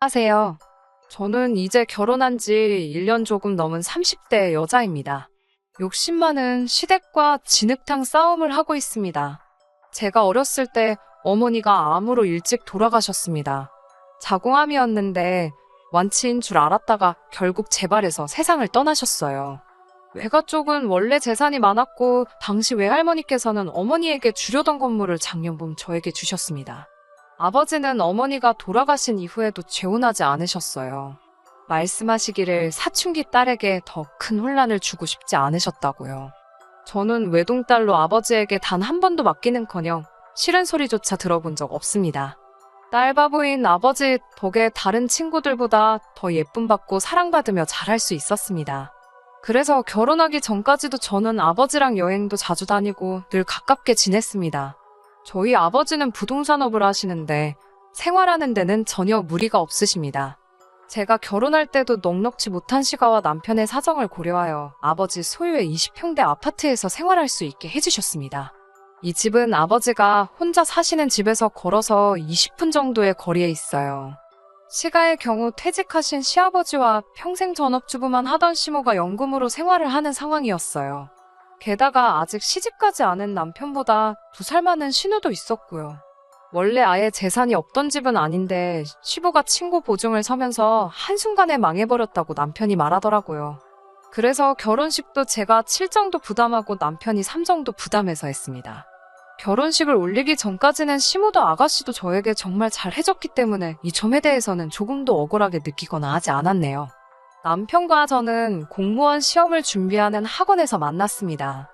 하세요. 저는 이제 결혼한 지 1년 조금 넘은 30대 여자입니다. 욕심 많은 시댁과 진흙탕 싸움을 하고 있습니다. 제가 어렸을 때 어머니가 암으로 일찍 돌아가셨습니다. 자궁암이었는데 완치인 줄 알았다가 결국 재발해서 세상을 떠나셨어요. 외가 쪽은 원래 재산이 많았고 당시 외할머니께서는 어머니에게 주려던 건물을 작년 봄 저에게 주셨습니다. 아버지는 어머니가 돌아가신 이후에도 재혼하지 않으셨어요. 말씀하시기를 사춘기 딸에게 더 큰 혼란을 주고 싶지 않으셨다고요. 저는 외동딸로 아버지에게 단 한 번도 맡기는커녕 싫은 소리조차 들어본 적 없습니다. 딸 바보인 아버지 덕에 다른 친구들보다 더 예쁨 받고 사랑받으며 잘할 수 있었습니다. 그래서 결혼하기 전까지도 저는 아버지랑 여행도 자주 다니고 늘 가깝게 지냈습니다. 저희 아버지는 부동산업을 하시는데 생활하는 데는 전혀 무리가 없으십니다. 제가 결혼할 때도 넉넉지 못한 시가와 남편의 사정을 고려하여 아버지 소유의 20평대 아파트에서 생활할 수 있게 해주셨습니다. 이 집은 아버지가 혼자 사시는 집에서 걸어서 20분 정도의 거리에 있어요. 시가의 경우 퇴직하신 시아버지와 평생 전업주부만 하던 시모가 연금으로 생활을 하는 상황이었어요. 게다가 아직 시집가지 않은 남편보다 두 살 많은 신우도 있었고요. 원래 아예 재산이 없던 집은 아닌데 시부가 친구 보증을 서면서 한순간에 망해버렸다고 남편이 말하더라고요. 그래서 결혼식도 제가 7 정도 부담하고 남편이 3 정도 부담해서 했습니다. 결혼식을 올리기 전까지는 시모도 아가씨도 저에게 정말 잘 해줬기 때문에 이 점에 대해서는 조금도 억울하게 느끼거나 하지 않았네요. 남편과 저는 공무원 시험을 준비하는 학원에서 만났습니다.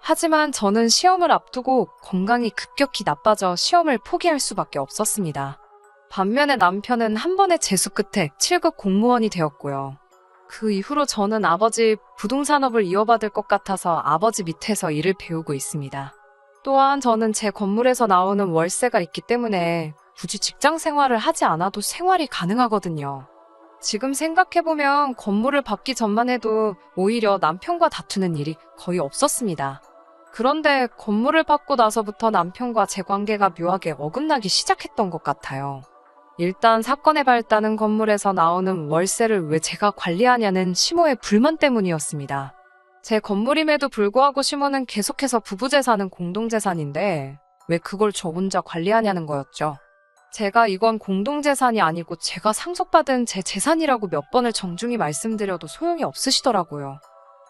하지만 저는 시험을 앞두고 건강이 급격히 나빠져 시험을 포기할 수밖에 없었습니다. 반면에 남편은 한 번의 재수 끝에 7급 공무원이 되었고요. 그 이후로 저는 아버지 부동산업을 이어받을 것 같아서 아버지 밑에서 일을 배우고 있습니다. 또한 저는 제 건물에서 나오는 월세가 있기 때문에 굳이 직장 생활을 하지 않아도 생활이 가능하거든요. 지금 생각해보면 건물을 받기 전만 해도 오히려 남편과 다투는 일이 거의 없었습니다. 그런데 건물을 받고 나서부터 남편과 제 관계가 묘하게 어긋나기 시작했던 것 같아요. 일단 사건의 발단은 건물에서 나오는 월세를 왜 제가 관리하냐는 시모의 불만 때문이었습니다. 제 건물임에도 불구하고 시모는 계속해서 부부재산은 공동재산인데 왜 그걸 저 혼자 관리하냐는 거였죠. 제가 이건 공동재산이 아니고 제가 상속받은 제 재산이라고 몇 번을 정중히 말씀드려도 소용이 없으시더라고요.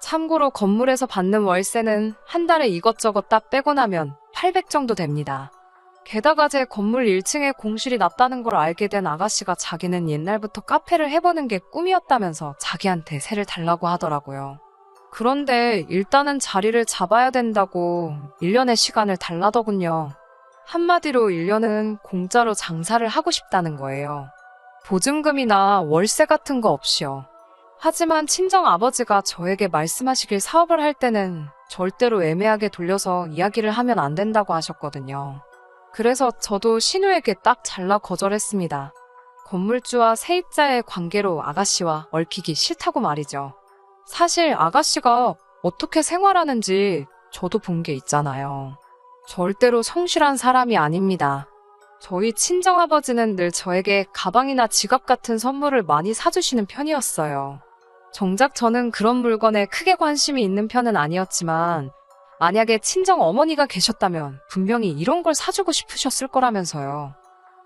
참고로 건물에서 받는 월세는 한 달에 이것저것 다 빼고 나면 800 정도 됩니다. 게다가 제 건물 1층에 공실이 났다는 걸 알게 된 아가씨가 자기는 옛날부터 카페를 해보는 게 꿈이었다면서 자기한테 세를 달라고 하더라고요. 그런데 일단은 자리를 잡아야 된다고 1년의 시간을 달라더군요. 한마디로 1년은 공짜로 장사를 하고 싶다는 거예요. 보증금이나 월세 같은 거 없이요. 하지만 친정 아버지가 저에게 말씀하시길 사업을 할 때는 절대로 애매하게 돌려서 이야기를 하면 안 된다고 하셨거든요. 그래서 저도 신우에게 딱 잘라 거절했습니다. 건물주와 세입자의 관계로 아가씨와 얽히기 싫다고 말이죠. 사실 아가씨가 어떻게 생활하는지 저도 본 게 있잖아요. 절대로 성실한 사람이 아닙니다. 저희 친정아버지는 늘 저에게 가방이나 지갑 같은 선물을 많이 사주시는 편이었어요. 정작 저는 그런 물건에 크게 관심이 있는 편은 아니었지만, 만약에 친정 어머니가 계셨다면 분명히 이런 걸 사주고 싶으셨을 거라면서요.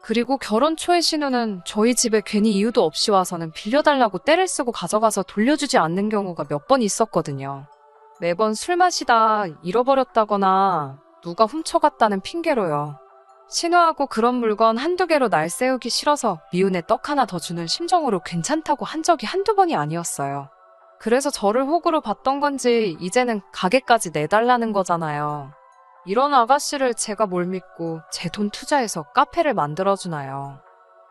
그리고 결혼 초에 신우는 저희 집에 괜히 이유도 없이 와서는 빌려달라고 때를 쓰고 가져가서 돌려주지 않는 경우가 몇 번 있었거든요. 매번 술 마시다 잃어버렸다거나 누가 훔쳐갔다는 핑계로요. 신우하고 그런 물건 한두 개로 날 세우기 싫어서 미운에 떡 하나 더 주는 심정으로 괜찮다고 한 적이 한두 번이 아니었어요. 그래서 저를 호구로 봤던 건지 이제는 가게까지 내달라는 거잖아요. 이런 아가씨를 제가 뭘 믿고 제 돈 투자해서 카페를 만들어주나요.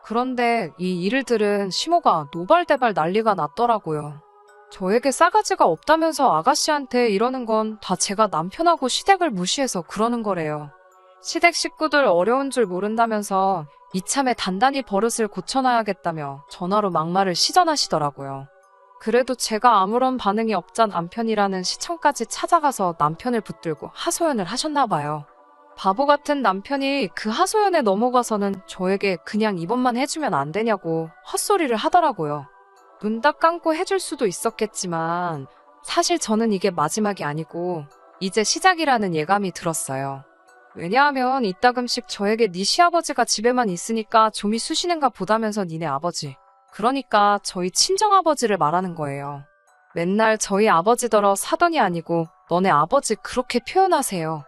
그런데 이 일을 들은 시모가 노발대발 난리가 났더라고요. 저에게 싸가지가 없다면서 아가씨한테 이러는 건 다 제가 남편하고 시댁을 무시해서 그러는 거래요. 시댁 식구들 어려운 줄 모른다면서 이참에 단단히 버릇을 고쳐놔야겠다며 전화로 막말을 시전하시더라고요. 그래도 제가 아무런 반응이 없자 남편이라는 시청까지 찾아가서 남편을 붙들고 하소연을 하셨나 봐요. 바보 같은 남편이 그 하소연에 넘어가서는 저에게 그냥 이번만 해주면 안 되냐고 헛소리를 하더라고요. 눈 딱 감고 해줄 수도 있었겠지만 사실 저는 이게 마지막이 아니고 이제 시작이라는 예감이 들었어요. 왜냐하면 이따금씩 저에게 네 시아버지가 집에만 있으니까 좀이 쑤시는가 보다면서 니네 아버지. 그러니까 저희 친정아버지를 말하는 거예요. 맨날 저희 아버지더러 사돈이 아니고 너네 아버지 그렇게 표현하세요.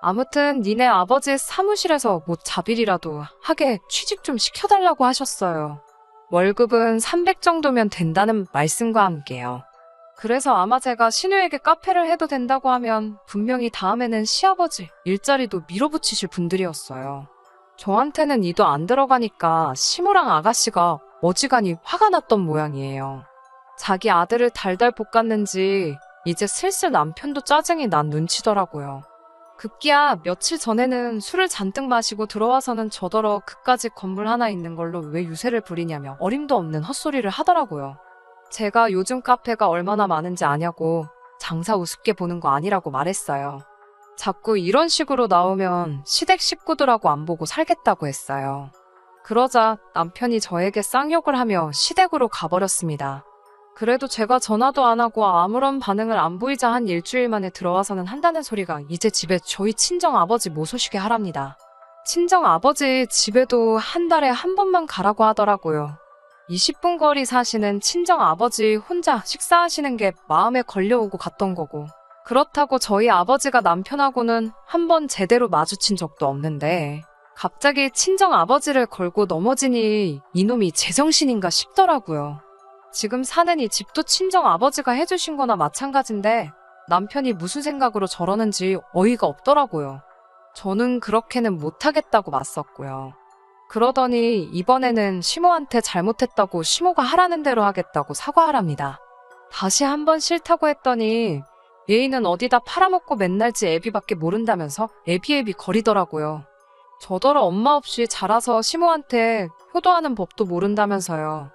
아무튼 니네 아버지 사무실에서 뭐 자빌이라도 하게 취직 좀 시켜달라고 하셨어요. 월급은 300 정도면 된다는 말씀과 함께요. 그래서 아마 제가 신우에게 카페를 해도 된다고 하면 분명히 다음에는 시아버지 일자리도 밀어붙이실 분들이었어요. 저한테는 이도 안 들어가니까 시모랑 아가씨가 어지간히 화가 났던 모양이에요. 자기 아들을 달달 볶았는지 이제 슬슬 남편도 짜증이 난 눈치더라고요. 급기야 며칠 전에는 술을 잔뜩 마시고 들어와서는 저더러 그까지 건물 하나 있는 걸로 왜 유세를 부리냐며 어림도 없는 헛소리를 하더라고요. 제가 요즘 카페가 얼마나 많은지 아냐고 장사 우습게 보는 거 아니라고 말했어요. 자꾸 이런 식으로 나오면 시댁 식구들하고 안 보고 살겠다고 했어요. 그러자 남편이 저에게 쌍욕을 하며 시댁으로 가버렸습니다. 그래도 제가 전화도 안 하고 아무런 반응을 안 보이자 한 일주일 만에 들어와서는 한다는 소리가 이제 집에 저희 친정 아버지 모소시게 하랍니다. 친정 아버지 집에도 한 달에 한 번만 가라고 하더라고요. 20분 거리 사시는 친정 아버지 혼자 식사하시는 게 마음에 걸려오고 갔던 거고. 그렇다고 저희 아버지가 남편하고는 한 번 제대로 마주친 적도 없는데, 갑자기 친정 아버지를 걸고 넘어지니 이놈이 제정신인가 싶더라고요. 지금 사는 이 집도 친정 아버지가 해주신 거나 마찬가지인데, 남편이 무슨 생각으로 저러는지 어이가 없더라고요. 저는 그렇게는 못하겠다고 맞섰고요. 그러더니 이번에는 시모한테 잘못했다고 시모가 하라는 대로 하겠다고 사과하랍니다. 다시 한번 싫다고 했더니 얘이는 어디다 팔아먹고 맨날 지 애비밖에 모른다면서 애비애비 거리더라고요. 저더러 엄마 없이 자라서 시모한테 효도하는 법도 모른다면서요.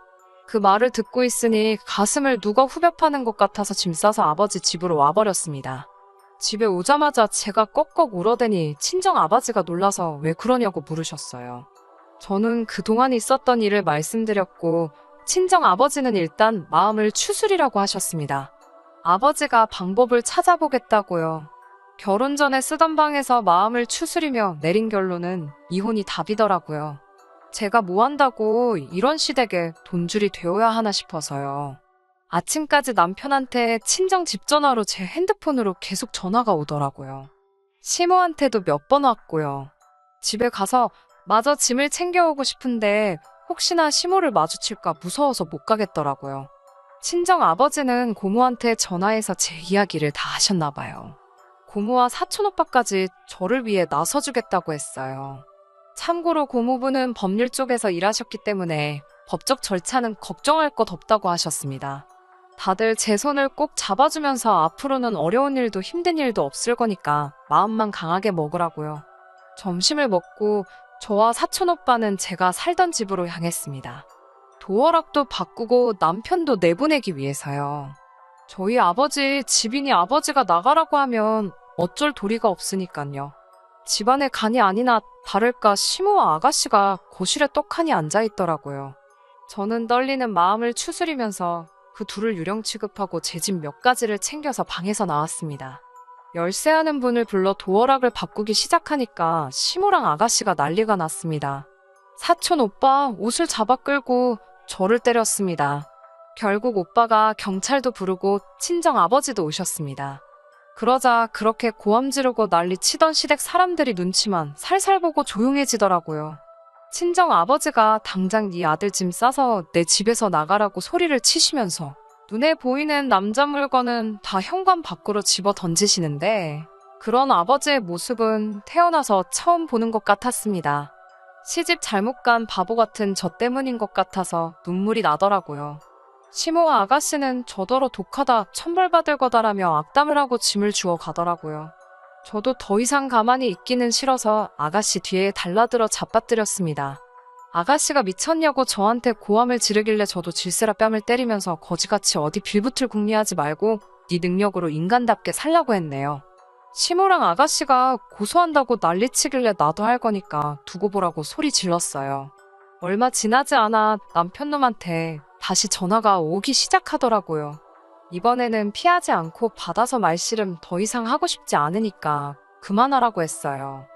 그 말을 듣고 있으니 가슴을 누가 후벼 파는 것 같아서 짐 싸서 아버지 집으로 와버렸습니다. 집에 오자마자 제가 꺽꺽 울어대니 친정 아버지가 놀라서 왜 그러냐고 물으셨어요. 저는 그동안 있었던 일을 말씀드렸고, 친정 아버지는 일단 마음을 추스리라고 하셨습니다. 아버지가 방법을 찾아보겠다고요. 결혼 전에 쓰던 방에서 마음을 추스리며 내린 결론은 이혼이 답이더라고요. 제가 뭐 한다고 이런 시댁에 돈줄이 되어야 하나 싶어서요. 아침까지 남편한테 친정 집 전화로 제 핸드폰으로 계속 전화가 오더라고요. 시모한테도 몇 번 왔고요. 집에 가서 마저 짐을 챙겨오고 싶은데 혹시나 시모를 마주칠까 무서워서 못 가겠더라고요. 친정 아버지는 고모한테 전화해서 제 이야기를 다 하셨나 봐요. 고모와 사촌 오빠까지 저를 위해 나서주겠다고 했어요. 참고로 고모부는 법률 쪽에서 일하셨기 때문에 법적 절차는 걱정할 것 없다고 하셨습니다. 다들 제 손을 꼭 잡아주면서 앞으로는 어려운 일도 힘든 일도 없을 거니까 마음만 강하게 먹으라고요. 점심을 먹고 저와 사촌 오빠는 제가 살던 집으로 향했습니다. 도어락도 바꾸고 남편도 내보내기 위해서요. 저희 아버지 집이니 아버지가 나가라고 하면 어쩔 도리가 없으니까요. 집안에 간이 아니나 다를까 시모와 아가씨가 거실에 떡하니 앉아있더라고요. 저는 떨리는 마음을 추스리면서 그 둘을 유령 취급하고 제 집 몇 가지를 챙겨서 방에서 나왔습니다. 열쇠하는 분을 불러 도어락을 바꾸기 시작하니까 시모랑 아가씨가 난리가 났습니다. 사촌 오빠 옷을 잡아 끌고 저를 때렸습니다. 결국 오빠가 경찰도 부르고 친정 아버지도 오셨습니다. 그러자 그렇게 고함 지르고 난리 치던 시댁 사람들이 눈치만 살살 보고 조용해지더라고요. 친정 아버지가 당장 네 아들 짐 싸서 내 집에서 나가라고 소리를 치시면서 눈에 보이는 남자 물건은 다 현관 밖으로 집어 던지시는데 그런 아버지의 모습은 태어나서 처음 보는 것 같았습니다. 시집 잘못 간 바보 같은 저 때문인 것 같아서 눈물이 나더라고요. 시모와 아가씨는 저더러 독하다 천벌받을 거다라며 악담을 하고 짐을 주워 가더라고요. 저도 더 이상 가만히 있기는 싫어서 아가씨 뒤에 달라들어 잡아뜨렸습니다. 아가씨가 미쳤냐고 저한테 고함을 지르길래 저도 질세라 뺨을 때리면서 거지같이 어디 빌붙을 궁리하지 말고 네 능력으로 인간답게 살라고 했네요. 시모랑 아가씨가 고소한다고 난리치길래 나도 할 거니까 두고 보라고 소리 질렀어요. 얼마 지나지 않아 남편 놈한테 다시 전화가 오기 시작하더라고요. 이번에는 피하지 않고 받아서 말씨름 더 이상 하고 싶지 않으니까 그만하라고 했어요.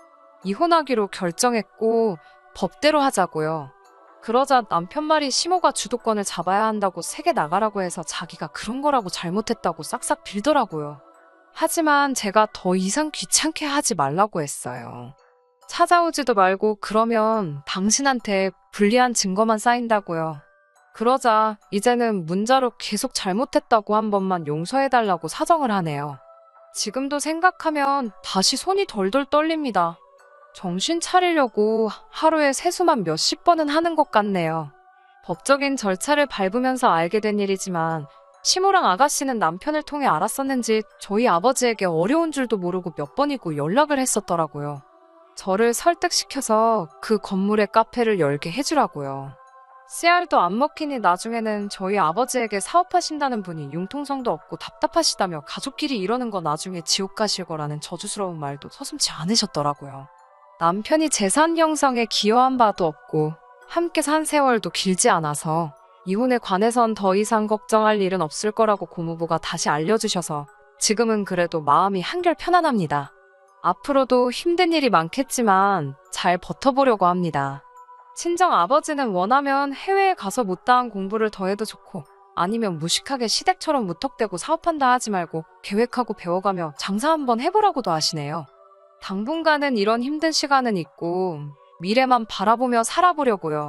이혼하기로 결정했고 법대로 하자고요. 그러자 남편 말이 시모가 주도권을 잡아야 한다고 세게 나가라고 해서 자기가 그런 거라고 잘못했다고 싹싹 빌더라고요. 하지만 제가 더 이상 귀찮게 하지 말라고 했어요. 찾아오지도 말고 그러면 당신한테 불리한 증거만 쌓인다고요. 그러자 이제는 문자로 계속 잘못했다고 한 번만 용서해달라고 사정을 하네요. 지금도 생각하면 다시 손이 덜덜 떨립니다. 정신 차리려고 하루에 세수만 몇십 번은 하는 것 같네요. 법적인 절차를 밟으면서 알게 된 일이지만 시모랑 아가씨는 남편을 통해 알았었는지 저희 아버지에게 어려운 줄도 모르고 몇 번이고 연락을 했었더라고요. 저를 설득시켜서 그 건물에 카페를 열게 해주라고요. 씨알도 안 먹히니 나중에는 저희 아버지에게 사업하신다는 분이 융통성도 없고 답답하시다며 가족끼리 이러는 거 나중에 지옥 가실 거라는 저주스러운 말도 서슴지 않으셨더라고요. 남편이 재산 형성에 기여한 바도 없고 함께 산 세월도 길지 않아서 이혼에 관해선 더 이상 걱정할 일은 없을 거라고 고모부가 다시 알려주셔서 지금은 그래도 마음이 한결 편안합니다. 앞으로도 힘든 일이 많겠지만 잘 버텨보려고 합니다. 친정 아버지는 원하면 해외에 가서 못다한 공부를 더 해도 좋고 아니면 무식하게 시댁처럼 무턱대고 사업한다 하지 말고 계획하고 배워가며 장사 한번 해보라고도 하시네요. 당분간은 이런 힘든 시간은 있고 미래만 바라보며 살아보려고요.